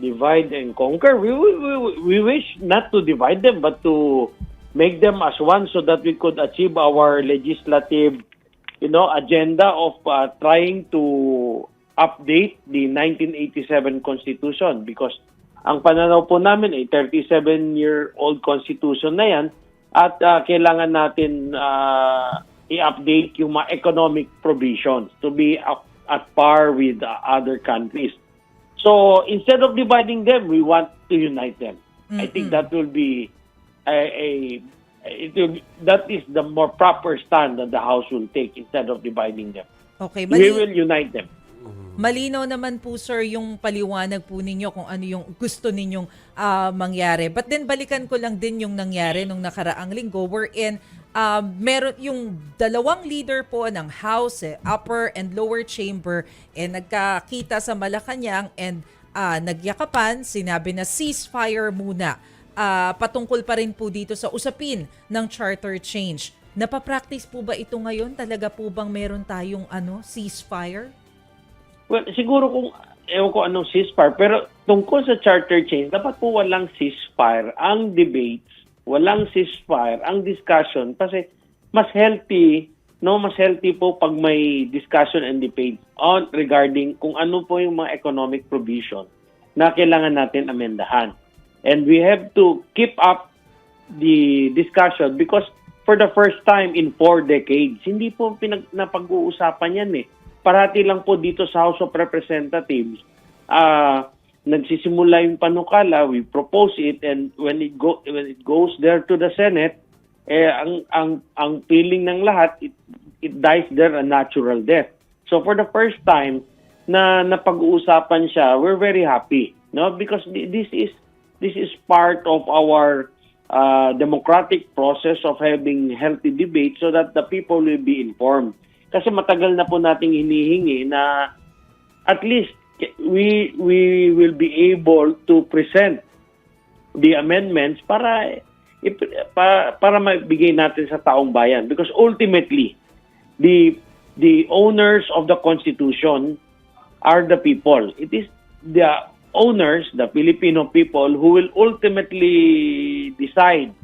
divide and conquer. We, we, we, wish not to divide them, but to make them as one so that we could achieve our legislative, you know, agenda of uh, trying to update the 1987 Constitution because ang pananaw po namin ay 37-year-old Constitution na yan at uh, kailangan natin uh, i-update yung mga economic provisions to be up, at par with uh, other countries. So instead of dividing them, we want to unite them. I think that will be a, a it will, that is the more proper stand that the House will take instead of dividing them. Okay, We mali- will unite them. Malinaw naman po sir yung paliwanag po ninyo kung ano yung gusto ninyong ah, mangyari. But then balikan ko lang din yung nangyari nung nakaraang linggo wherein ah, meron yung dalawang leader po ng House, eh, upper and lower chamber, eh, nagkakita sa Malacanang and ah, nagyakapan, sinabi na ceasefire muna. Ah, patungkol pa rin po dito sa usapin ng charter change. Napapractice po ba ito ngayon? Talaga po bang meron tayong ano, ceasefire? Well, siguro kung ewan ko anong ceasefire, pero tungkol sa charter change, dapat po walang ceasefire. Ang debates, walang ceasefire. Ang discussion, kasi mas healthy, no, mas healthy po pag may discussion and debate on regarding kung ano po yung mga economic provision na kailangan natin amendahan. And we have to keep up the discussion because for the first time in four decades, hindi po pinag napag-uusapan yan eh. Parati lang po dito sa House of Representatives, ah nagsisimula yung panukala, we propose it, and when it go when it goes there to the Senate, eh ang ang ang feeling ng lahat, it, it dies there a natural death. So for the first time na napag-uusapan siya, we're very happy, no? Because thi- this is this is part of our uh, democratic process of having healthy debate so that the people will be informed. Kasi matagal na po nating hinihingi na at least we we will be able to present the amendments para para maibigay natin sa taong bayan. Because ultimately the the owners of the constitution are the people. It is the owners the Filipino people who will ultimately decide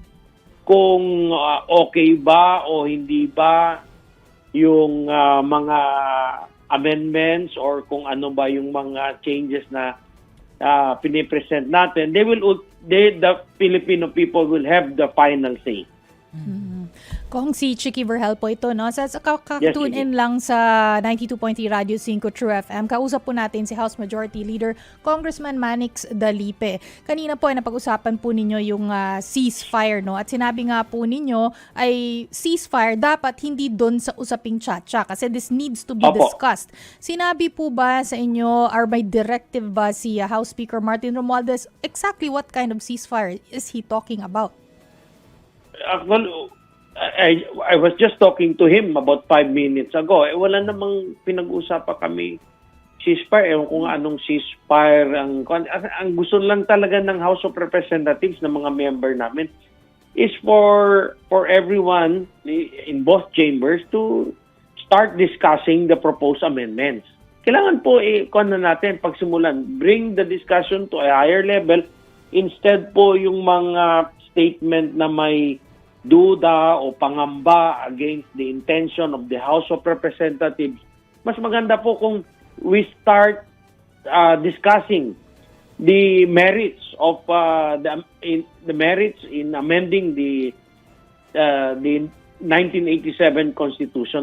kung uh, okay ba o hindi ba yung uh, mga amendments or kung ano ba yung mga changes na uh, pinipresent natin, they will they the Filipino people will have the final say. Kung si Chicky Verhel po ito, no? Sa, sa Yes, tune in lang sa 92.3 Radio 5 True FM, kausap po natin si House Majority Leader Congressman Manix Dalipe. Kanina po ay napag-usapan po ninyo yung ah, ceasefire, no? At sinabi nga po ninyo ay ceasefire dapat hindi doon sa usaping chacha kasi this needs to be Opo. discussed. Sinabi po ba sa inyo or may directive ba si ah, House Speaker Martin Romualdez exactly what kind of ceasefire is he talking about? Uh, well, I, I was just talking to him about five minutes ago. Eh, wala namang pinag-usapan kami ceasefire. Ewan ko nga anong ceasefire. Ang, ang, gusto lang talaga ng House of Representatives ng mga member namin is for for everyone in both chambers to start discussing the proposed amendments. Kailangan po eh, kuwan na natin pagsimulan, bring the discussion to a higher level instead po yung mga statement na may duda o pangamba against the intention of the House of Representatives. Mas maganda po kung we start uh, discussing the merits of uh, the in, the merits in amending the uh, the 1987 Constitution.